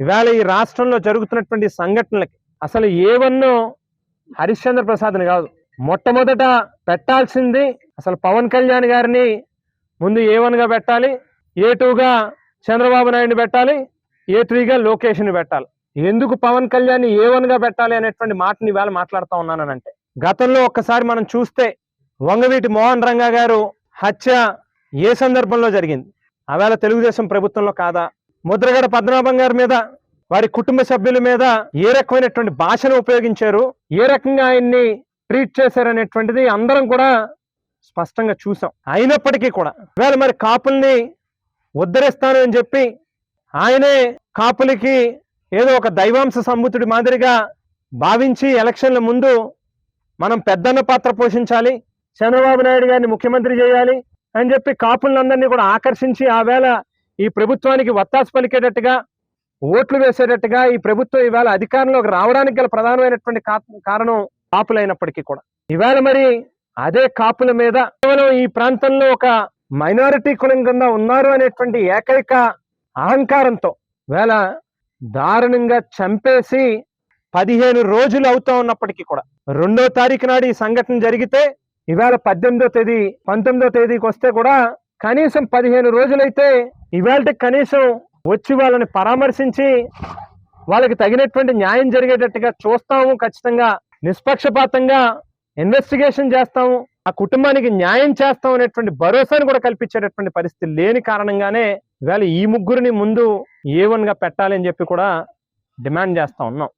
ఇవాళ ఈ రాష్ట్రంలో జరుగుతున్నటువంటి సంఘటనలకి అసలు ఏవన్నో హరిశ్చంద్ర ప్రసాద్ని కాదు మొట్టమొదట పెట్టాల్సింది అసలు పవన్ కళ్యాణ్ గారిని ముందు ఏ వన్గా పెట్టాలి ఏ టూగా చంద్రబాబు నాయుడిని పెట్టాలి ఏ త్రీగా లోకేష్ని పెట్టాలి. ఎందుకు పవన్ కళ్యాణ్ ఏ వన్గా పెట్టాలి అనేటువంటి మాటని ఇవాళ మాట్లాడుతూ ఉన్నానంటే గతంలో ఒక్కసారి మనం చూస్తే వంగవీటి మోహన్ రంగా గారు హత్య ఏ సందర్భంలో జరిగింది? ఆవేళ తెలుగుదేశం ప్రభుత్వంలో కాదా? ముద్రగడ పద్మనాభం గారి మీద వారి కుటుంబ సభ్యుల మీద ఏ రకమైనటువంటి భాషను ఉపయోగించారు ఏ రకంగా ఆయన్ని ట్రీట్ చేశారనేటువంటిది అందరం కూడా స్పష్టంగా చూసాం. అయినప్పటికీ కూడా వేళ మరి కాపుల్ని ఉద్ధరిస్తాను అని చెప్పి ఆయనే కాపులకి ఏదో ఒక దైవాంశ సంబుతుడి మాదిరిగా భావించి ఎలక్షన్ల ముందు మనం పెద్దన్న పాత్ర పోషించాలి చంద్రబాబు నాయుడు గారిని ముఖ్యమంత్రి చేయాలి అని చెప్పి కాపులందరినీ కూడా ఆకర్షించి ఆ వేళ ఈ ప్రభుత్వానికి వత్తాసు పలికేటట్టుగా ఓట్లు వేసేటట్టుగా ఈ ప్రభుత్వం ఈవేళ అధికారంలోకి రావడానికి గల ప్రధానమైనటువంటి కారణం కాపులైనప్పటికీ కూడా. ఈవేళ మరి అదే కాపుల మీద కేవలం ఈ ప్రాంతంలో ఒక మైనారిటీ కులం కింద ఉన్నారు అనేటువంటి ఏకైక అహంకారంతో వేళ దారుణంగా చంపేసి పదిహేను రోజులు అవుతా ఉన్నప్పటికీ కూడా రెండో తారీఖు నాడు ఈ సంఘటన జరిగితే ఇవాళ పద్దెనిమిదో తేదీ పంతొమ్మిదో తేదీకి వస్తే కూడా కనీసం పదిహేను రోజులైతే ఇవాళ కనీసం వచ్చి వాళ్ళని పరామర్శించి వాళ్ళకి తగినటువంటి న్యాయం జరిగేటట్టుగా చూస్తాము ఖచ్చితంగా నిష్పక్షపాతంగా ఇన్వెస్టిగేషన్ చేస్తాము ఆ కుటుంబానికి న్యాయం చేస్తాం అనేటువంటి భరోసాను కూడా కల్పించేటటువంటి పరిస్థితి లేని కారణంగానే ఇవాళ ఈ ముగ్గురిని ముందు ఏ వన్గా పెట్టాలి అని చెప్పి కూడా డిమాండ్ చేస్తా ఉన్నాం.